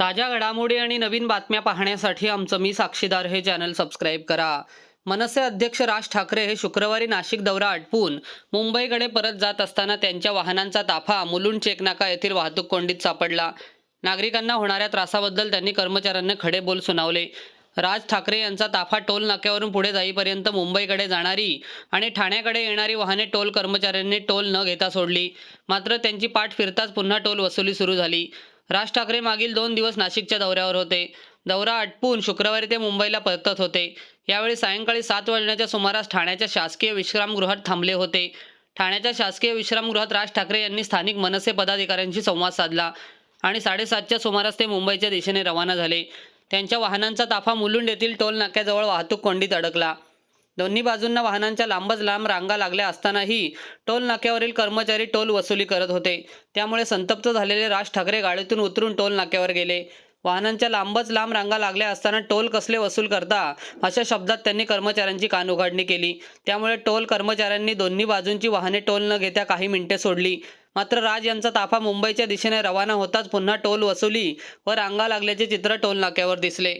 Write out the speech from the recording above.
ताज्या घडामोडी आणि नवीन बातम्या पाहण्यासाठी आमचं मी साक्षीदार हे चॅनल सबस्क्राईब करा. मनसे अध्यक्ष राज ठाकरे हे शुक्रवारी नाशिक दौरा आटपून मुंबईकडे परत जात असताना त्यांच्या वाहनांचा ताफा मुलुंड चेकनाका येथील वाहतूक कोंडीत सापडला. नागरिकांना होणाऱ्या त्रासाबद्दल त्यांनी कर्मचाऱ्यांना खडे बोल सुनावले. राज ठाकरे यांचा ताफा टोल नाक्यावरून पुढे जाईपर्यंत मुंबईकडे जाणारी आणि ठाण्याकडे येणारी वाहने टोल कर्मचाऱ्यांनी टोल न घेता सोडली. मात्र त्यांची पाठ फिरताच पुन्हा टोल वसुली सुरू झाली. राज ठाकरे मागील दोन दिवस नाशिकच्या दौऱ्यावर होते. दौरा आटपून शुक्रवारी ते मुंबईला परतत होते. यावेळी सायंकाळी सात वाजण्याच्या सुमारास ठाण्याच्या शासकीय विश्रामगृहात थांबले होते. ठाण्याच्या शासकीय विश्रामगृहात राज ठाकरे यांनी स्थानिक मनसे पदाधिकाऱ्यांशी संवाद साधला आणि साडेसातच्या सुमारास ते मुंबईच्या दिशेने रवाना झाले. त्यांच्या वाहनांचा ताफा मुलुंड येथील टोल नाक्याजवळ वाहतूक कोंडीत अडकला. दोन्ही बाजूंना वाहनांच्या लांबच लांब रांगा लागल्या असतानाही टोल नाक्यावरील कर्मचारी टोल वसुली करत होते. त्यामुळे संतप्त झालेले राज ठाकरे गाडीतून उतरून टोल नाक्यावर गेले. वाहनांच्या लांबच लांब रांगा लागल्या असताना टोल कसले वसूल करता अशा शब्दात त्यांनी कर्मचाऱ्यांची कान उघाडणी केली. त्यामुळे टोल कर्मचाऱ्यांनी दोन्ही बाजूंची वाहने टोल न घेता काही मिनिटे सोडली. मात्र राज यांचा ताफा मुंबईच्या दिशेने रवाना होताच पुन्हा टोल वसुली व रांगा लागल्याचे चित्र टोल नाक्यावर दिसले.